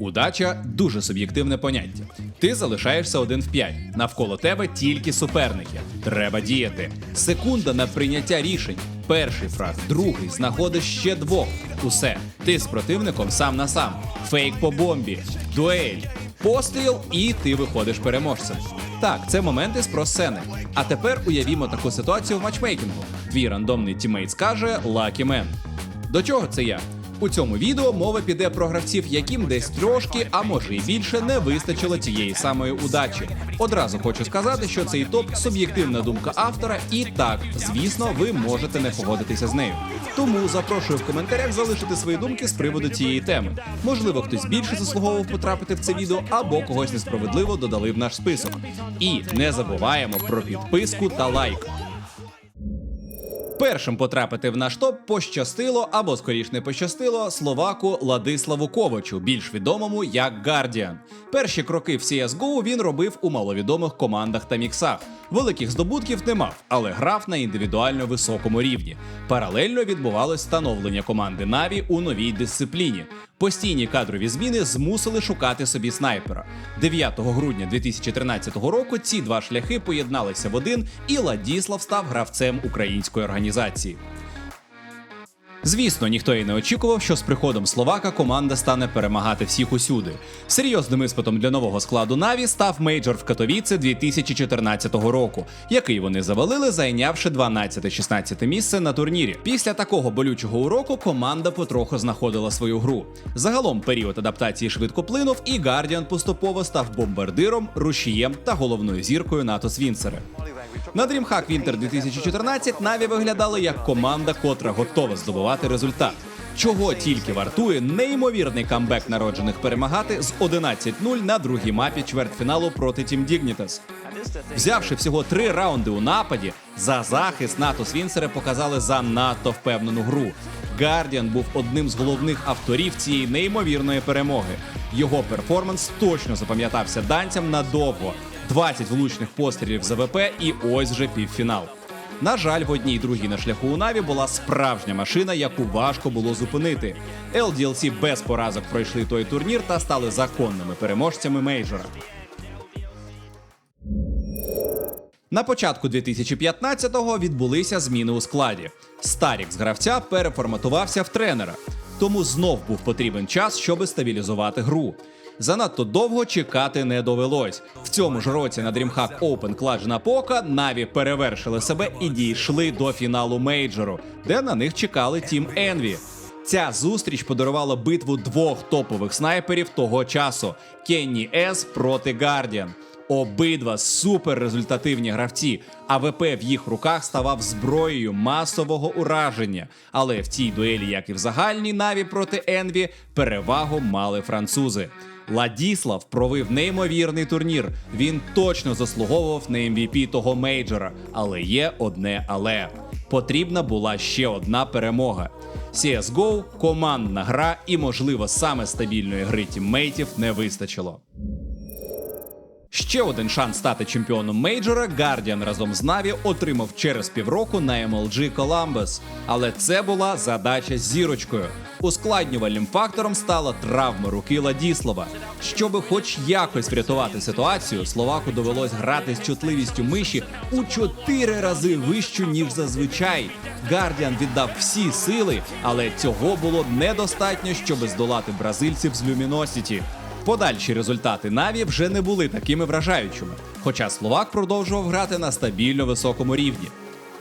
Удача дуже суб'єктивне поняття. Ти залишаєшся один в п'ять. Навколо тебе тільки суперники. Треба діяти. Секунда на прийняття рішень. Перший фраг, другий, знаходиш ще двох. Усе. Ти з противником сам на сам. Фейк по бомбі, дуель, постріл, і ти виходиш переможцем. Так, це моменти з про-сцени. А тепер уявімо таку ситуацію в матчмейкінгу. Твій рандомний тімейт скаже Lucky Man. До чого це я? У цьому відео мова піде про гравців, яким десь трошки, а може і більше, не вистачило цієї самої удачі. Одразу хочу сказати, що цей топ суб'єктивна думка автора, і так, звісно, ви можете не погодитися з нею. Тому запрошую в коментарях залишити свої думки з приводу цієї теми. Можливо, хтось більше заслуговував потрапити в це відео, або когось несправедливо додали в наш список. І не забуваємо про підписку та лайк. Першим потрапити в наш топ пощастило або скоріш не пощастило словаку Ладиславу Ковачу, більш відомому як Гардіан. Перші кроки в CSGO він робив у маловідомих командах та міксах. Великих здобутків не мав, але грав на індивідуально високому рівні. Паралельно відбувалось становлення команди Наві у новій дисципліні. Постійні кадрові зміни змусили шукати собі снайпера. 9 грудня 2013 року ці два шляхи поєдналися в один, і Ладіслав став гравцем української організації. Звісно, ніхто і не очікував, що з приходом Словака команда стане перемагати всіх усюди. Серйозним іспитом для нового складу Наві став мейджор в Катовіце 2014 року, який вони завалили, зайнявши 12-16 місце на турнірі. Після такого болючого уроку команда потроху знаходила свою гру. Загалом період адаптації швидко плинув, і Гардіан поступово став бомбардиром, рушієм та головною зіркою НАТО Свінцери. На DreamHack Winter 2014 Наві виглядали як команда, котра готова здобувати результат. Чого тільки вартує неймовірний камбек народжених перемагати з 11-0 на другій мапі чвертьфіналу проти Team Dignitas. Взявши всього три раунди у нападі, за захист НАТО Свінсери показали занадто впевнену гру. Гардіан був одним з головних авторів цієї неймовірної перемоги. Його перформанс точно запам'ятався данцям надовго. 20 влучних пострілів за ВП і ось вже півфінал. На жаль, в одній другій на шляху у Наві була справжня машина, яку важко було зупинити. LDLC без поразок пройшли той турнір та стали законними переможцями мейджора. На початку 2015-го відбулися зміни у складі. Старік з гравця переформатувався в тренера, тому знов був потрібен час, щоб стабілізувати гру. Занадто довго чекати не довелось. В цьому ж році на DreamHack Open Кладжна Пока Наві перевершили себе і дійшли до фіналу мейджору, де на них чекали Тім Енві. Ця зустріч подарувала битву двох топових снайперів того часу: Кенні С проти Гардіан. Обидва суперрезультативні гравці, а ВП в їх руках ставав зброєю масового ураження. Але в цій дуелі, як і в загальній наві проти Енві, перевагу мали французи. Ладіслав провів неймовірний турнір. Він точно заслуговував на MVP того мейджора. Але є одне але потрібна була ще одна перемога. CSGO, командна гра і, можливо, саме стабільної гри тіммейтів не вистачило. Ще один шанс стати чемпіоном мейджора Guardian разом з Наві отримав через півроку на MLG Columbus. Але це була задача з зірочкою. Ускладнювальним фактором стала травма руки Ладіслава. Щоби хоч якось врятувати ситуацію, словаку довелось грати з чутливістю миші у чотири рази вищу, ніж зазвичай. Гардіан віддав всі сили, але цього було недостатньо, щоби здолати бразильців з Luminosity. Подальші результати Наві вже не були такими вражаючими, хоча Словак продовжував грати на стабільно високому рівні.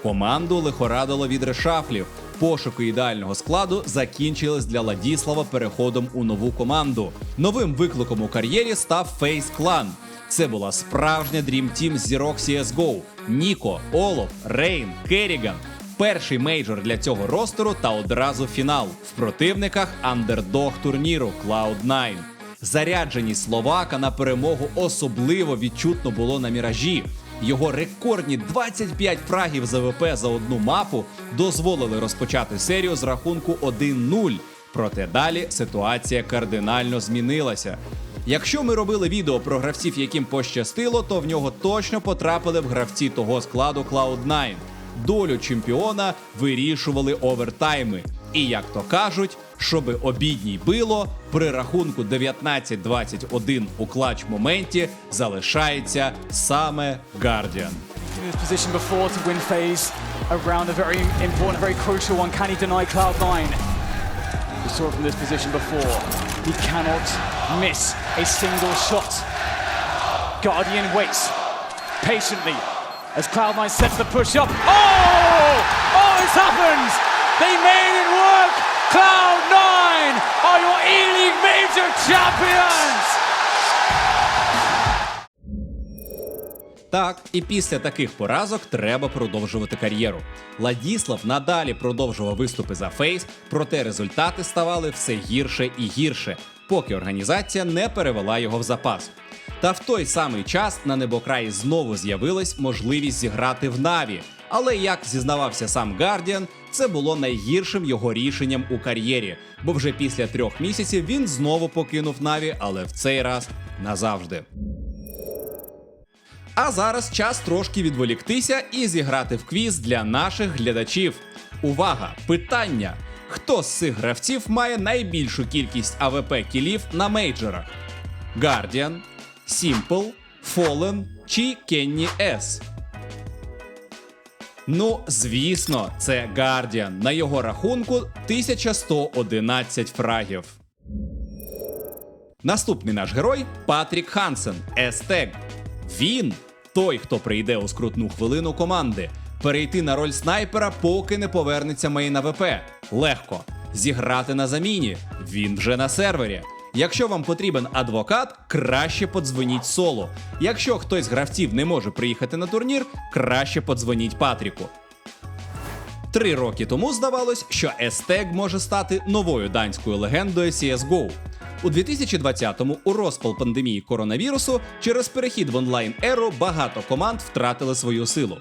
Команду лихорадило від решафлів. Пошуки ідеального складу закінчились для Ладіслава переходом у нову команду. Новим викликом у кар'єрі став Face Clan. Це була справжня Team з зірок CSGO. Ніко, Олов, Рейн, Керріган. Перший мейджор для цього ростеру та одразу фінал в противниках андердог турніру Cloud9. Зарядженість Словака на перемогу особливо відчутно було на міражі. Його рекордні 25 фрагів за ВП за одну мапу дозволили розпочати серію з рахунку 1-0. Проте далі ситуація кардинально змінилася. Якщо ми робили відео про гравців, яким пощастило, то в нього точно потрапили в гравці того складу Cloud9. Долю чемпіона вирішували овертайми. І як то кажуть, щоби обідній било при рахунку 19-21 у клач моменті залишається саме his position before to win phase around a very important, very crucial one. Can he deny Cloud9? We saw it from this position before. He cannot miss a single shot. Guardian waits patiently as Cloud9 sets the push up. Oh! Oh, it's happened! They made it work! Cloud9 are your E-League Major Champions! Так, і після таких поразок треба продовжувати кар'єру. Ладіслав надалі продовжував виступи за фейс, проте результати ставали все гірше і гірше, поки організація не перевела його в запас. Та в той самий час на небокраї знову з'явилась можливість зіграти в Наві. Але як зізнавався сам Гардіан, це було найгіршим його рішенням у кар'єрі, бо вже після трьох місяців він знову покинув Наві, але в цей раз назавжди. А зараз час трошки відволіктися і зіграти в квіз для наших глядачів. Увага! Питання: хто з цих гравців має найбільшу кількість АВП кілів на мейджорах? Guardian, Simple, Fallen чи Kenny S? Ну, звісно, це Guardian. На його рахунку 1111 фрагів. Наступний наш герой Патрік Хансен, Естег. Він той, хто прийде у скрутну хвилину команди. Перейти на роль снайпера, поки не повернеться мейн АВП. Легко. Зіграти на заміні. Він вже на сервері. Якщо вам потрібен адвокат, краще подзвоніть соло. Якщо хтось з гравців не може приїхати на турнір, краще подзвоніть Патріку. Три роки тому здавалось, що Естег може стати новою данською легендою CSGO. У 2020-му у розпал пандемії коронавірусу через перехід в онлайн еру багато команд втратили свою силу.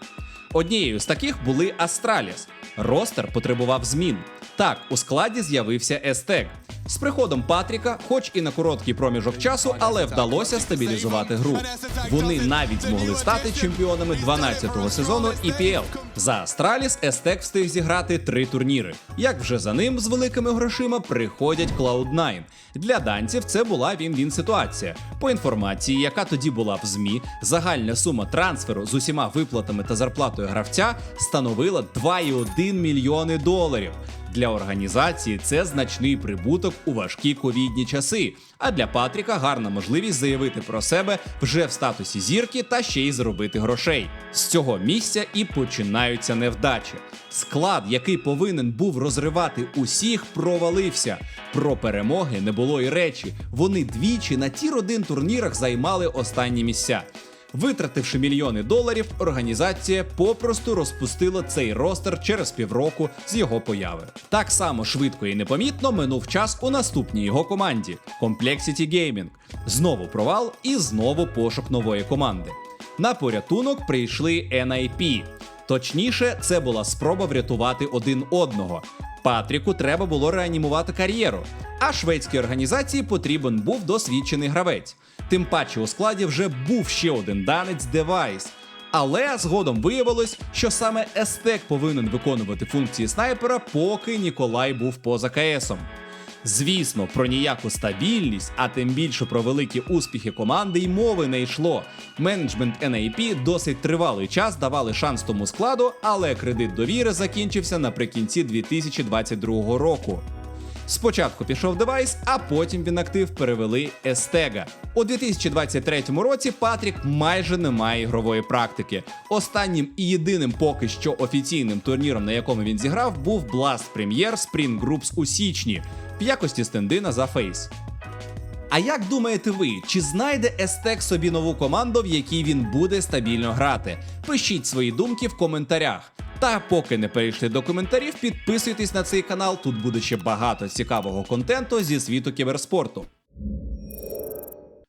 Однією з таких були Астраліс. Ростер потребував змін. Так, у складі з'явився Естег. З приходом Патріка, хоч і на короткий проміжок часу, але вдалося стабілізувати гру. Вони навіть змогли стати чемпіонами 12-го сезону EPL. За Астраліс Естек встиг зіграти три турніри. Як вже за ним з великими грошима приходять Cloud9. Для данців це була він-він ситуація. По інформації, яка тоді була в ЗМІ, загальна сума трансферу з усіма виплатами та зарплатою гравця становила 2,1 мільйони доларів. Для організації це значний прибуток у важкі ковідні часи. А для Патріка гарна можливість заявити про себе вже в статусі зірки та ще й заробити грошей. З цього місця і починаються невдачі. Склад, який повинен був розривати усіх, провалився. Про перемоги не було й речі. Вони двічі на тір 1 турнірах займали останні місця. Витративши мільйони доларів, організація попросту розпустила цей ростер через півроку з його появи. Так само швидко і непомітно минув час у наступній його команді Complexity Gaming. Знову провал і знову пошук нової команди. На порятунок прийшли NIP. Точніше, це була спроба врятувати один одного. Патріку треба було реанімувати кар'єру, а шведській організації потрібен був досвідчений гравець. Тим паче у складі вже був ще один данець девайс. Але згодом виявилось, що саме Естек повинен виконувати функції снайпера, поки Ніколай був поза КСом. Звісно, про ніяку стабільність, а тим більше про великі успіхи команди й мови не йшло. Менеджмент NAP досить тривалий час давали шанс тому складу, але кредит довіри закінчився наприкінці 2022 року. Спочатку пішов девайс, а потім він актив перевели Естега. У 2023 році Патрік майже не має ігрової практики. Останнім і єдиним поки що офіційним турніром, на якому він зіграв, був Blast Premier Spring Groups у січні в якості стендина за фейс. А як думаєте ви, чи знайде Естек собі нову команду, в якій він буде стабільно грати? Пишіть свої думки в коментарях. Та поки не перейшли до коментарів, підписуйтесь на цей канал. Тут буде ще багато цікавого контенту зі світу кіберспорту.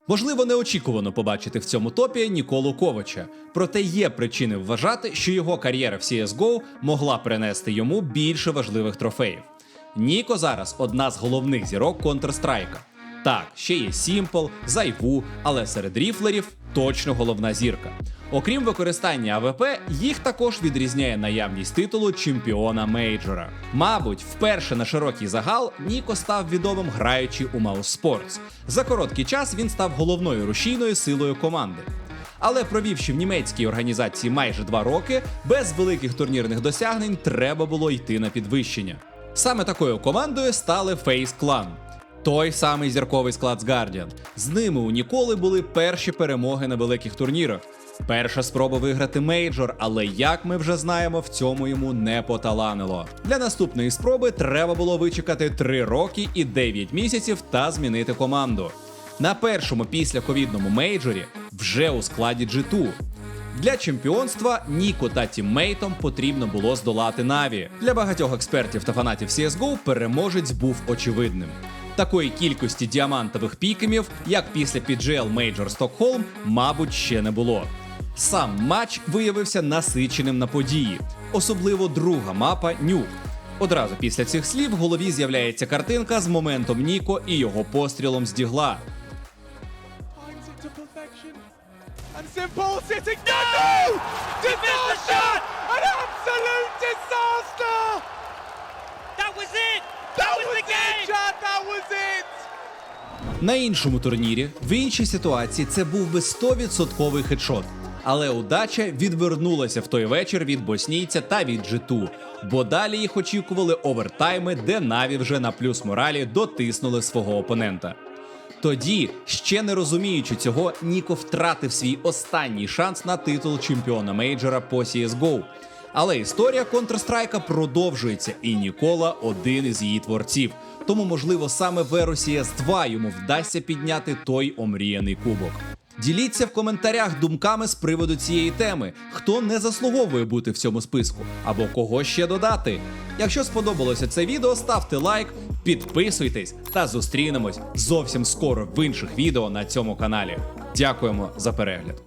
Можливо, неочікувано побачити в цьому топі Ніколу Ковача. Проте є причини вважати, що його кар'єра в CSGO могла принести йому більше важливих трофеїв. Ніко зараз одна з головних зірок Counter-Strike. Так, ще є Simple, Зайву, але серед ріфлерів точно головна зірка. Окрім використання АВП, їх також відрізняє наявність титулу чемпіона мейджора. Мабуть, вперше на широкий загал Ніко став відомим граючи у Mouse Sports. За короткий час він став головною рушійною силою команди. Але провівши в німецькій організації майже два роки, без великих турнірних досягнень треба було йти на підвищення. Саме такою командою стали Face Clan. Той самий зірковий склад з Guardian. З ними у Ніколи були перші перемоги на великих турнірах. Перша спроба виграти мейджор, але як ми вже знаємо, в цьому йому не поталанило. Для наступної спроби треба було вичекати 3 роки і 9 місяців та змінити команду. На першому після ковідному мейджорі вже у складі G2. Для чемпіонства Ніко та тіммейтам потрібно було здолати Наві. Для багатьох експертів та фанатів CSGO переможець був очевидним. Такої кількості діамантових пікемів, як після PGL Major Stockholm, мабуть, ще не було. Сам матч виявився насиченим на події, особливо друга мапа Нюк. Одразу після цих слів в голові з'являється картинка з моментом Ніко і його пострілом з дігла. And Simple sitting no! Disaster! An absolute disaster! That was it! That was was the it! Chad! That was it! На іншому турнірі, в іншій ситуації, це був би 100% хедшот. Але удача відвернулася в той вечір від боснійця та від G2, бо далі їх очікували овертайми, де Наві вже на плюс моралі дотиснули свого опонента. Тоді, ще не розуміючи цього, Ніко втратив свій останній шанс на титул чемпіона мейджора по CSGO. Але історія Counter-Strike продовжується, і Нікола один із її творців. Тому, можливо, саме в Ero CS 2 йому вдасться підняти той омріяний кубок. Діліться в коментарях думками з приводу цієї теми, хто не заслуговує бути в цьому списку, або кого ще додати. Якщо сподобалося це відео, ставте лайк, підписуйтесь та зустрінемось зовсім скоро в інших відео на цьому каналі. Дякуємо за перегляд.